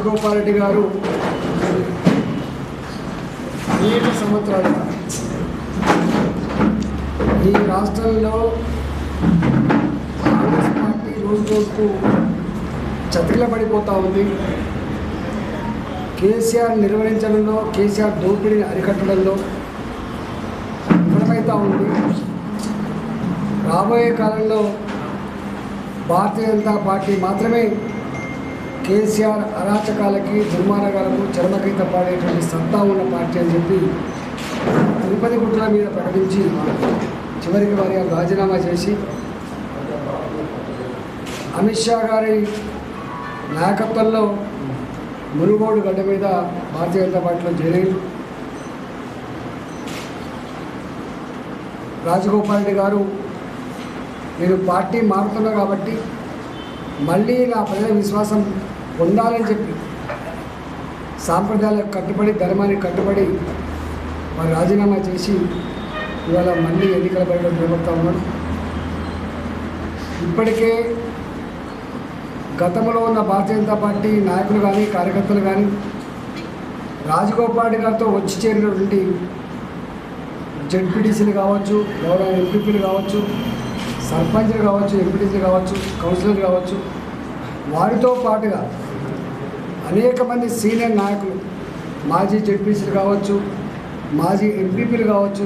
రాజగోపాల్ రెడ్డి గారు అనేక సంవత్సరాలు ఈ రాష్ట్రంలో కాంగ్రెస్ పార్టీ రోజు రోజుకు చతికిలబడిపోతూ ఉంది. కేసీఆర్ నిర్వహించడంలో కేసీఆర్ దోపిడీని అరికట్టడంలో విఫలమవుతూ ఉంది. రాబోయే కాలంలో భారతీయ జనతా పార్టీ మాత్రమే కేసీఆర్ అరాచకాలకి దుర్మార్గాలకు చర్మగీత పాడేటువంటి సత్తా ఉన్న పార్టీ అని చెప్పి తిరుపతి గుట్ల మీద ప్రకటించి చివరికి వారి రాజీనామా చేసి అమిత్ షా గారి నాయకత్వంలో మునుగోడు గడ్డ మీద భారతీయ జనతా పార్టీలో చేరారు రాజగోపాల్ రెడ్డి గారు నేను పార్టీ మారుతున్నా కాబట్టి మళ్ళీ నా ప్రజల విశ్వాసం పొందాలని చెప్పి సాంప్రదాయాలకు కట్టుబడి ధర్మానికి కట్టుబడి వారు రాజీనామా చేసి ఇవాళ మళ్ళీ ఎన్నికల బయట నిలబడతా ఉన్నారు. ఇప్పటికే గతంలో ఉన్న భారతీయ జనతా పార్టీ నాయకులు కానీ కార్యకర్తలు కానీ రాజగోపాల్ గారితో వచ్చి చేరినటువంటి జడ్పీటీసీలు కావచ్చు ఎవరైనా ఎంపీపీలు కావచ్చు సర్పంచ్లు కావచ్చు ఎంపీటీసీలు కావచ్చు కౌన్సిలర్లు కావచ్చు వారితో పాటుగా అనేక మంది సీనియర్ నాయకులు మాజీ జడ్పీసీలు కావచ్చు మాజీ ఎంపీపీలు కావచ్చు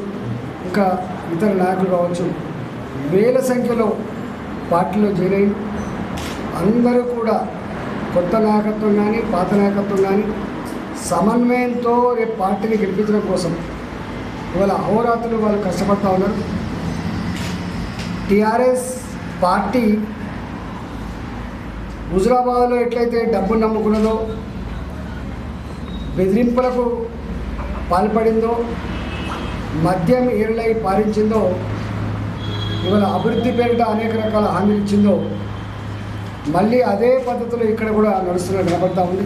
ఇంకా ఇతర నాయకులు కావచ్చు వేల సంఖ్యలో పార్టీలో చేరాయి అందరూ కూడా కొత్త నాయకత్వం కానీ పాత నాయకత్వం కానీ సమన్వయంతో రేపు పార్టీని గెలిపించడం కోసం ఇవాళ అహోరాత్రులు వాళ్ళు కష్టపడతా ఉన్నారు. టీఆర్ఎస్ పార్టీ హుజురాబాద్లో ఎట్లయితే డబ్బు నమ్ముకున్నదో బెదిరింపులకు పాల్పడిందో మద్యం ఏరులై పాలించిందో ఇవాళ అభివృద్ధి పేరిట అనేక రకాల హామీలు ఇచ్చిందో మళ్ళీ అదే పద్ధతిలో ఇక్కడ కూడా నడుస్తున్న కనబడతా ఉంది.